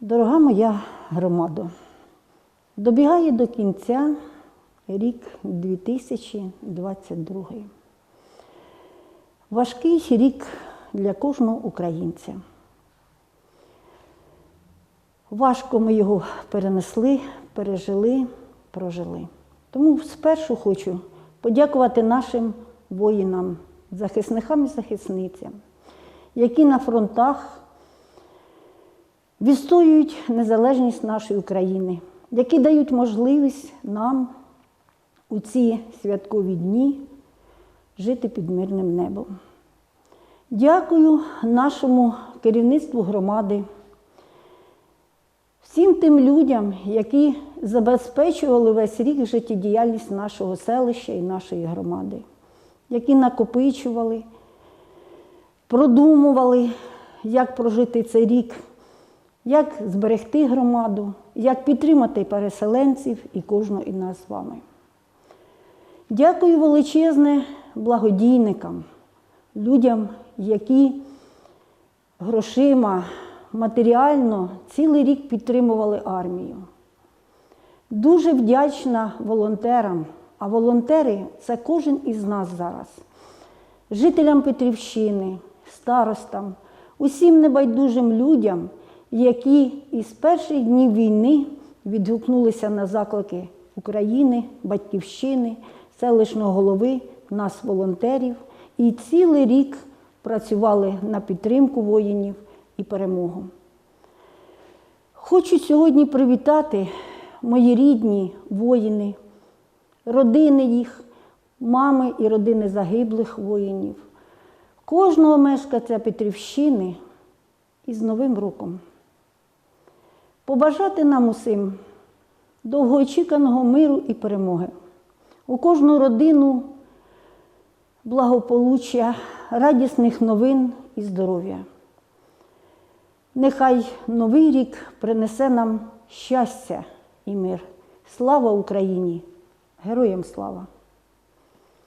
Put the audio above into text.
Дорога моя громадо, добігає до кінця рік 2022. Важкий рік для кожного українця. Важко ми його перенесли, пережили, прожили. Тому спершу хочу подякувати нашим воїнам, захисникам і захисницям, які на фронтах відстоюють незалежність нашої України, які дають можливість нам у ці святкові дні жити під мирним небом. Дякую нашому керівництву громади, всім тим людям, які забезпечували весь рік життєдіяльність нашого селища і нашої громади, які накопичували, продумували, як прожити цей рік, як зберегти громаду, як підтримати переселенців і кожного із нас з вами. Дякую величезне благодійникам, людям, які грошима, матеріально цілий рік підтримували армію. Дуже вдячна волонтерам, а волонтери це кожен із нас зараз, жителям Петрівщини, старостам, усім небайдужим людям, які із перших днів війни відгукнулися на заклики України, Батьківщини, селищного голови, нас, волонтерів, і цілий рік працювали на підтримку воїнів і перемогу. Хочу сьогодні привітати мої рідні воїни, родини їх, мами і родини загиблих воїнів, кожного мешканця Петрівщини із Новим роком. Побажати нам усім довгоочіканого миру і перемоги. У кожну родину благополуччя, радісних новин і здоров'я. Нехай новий рік принесе нам щастя і мир. Слава Україні! Героям слава!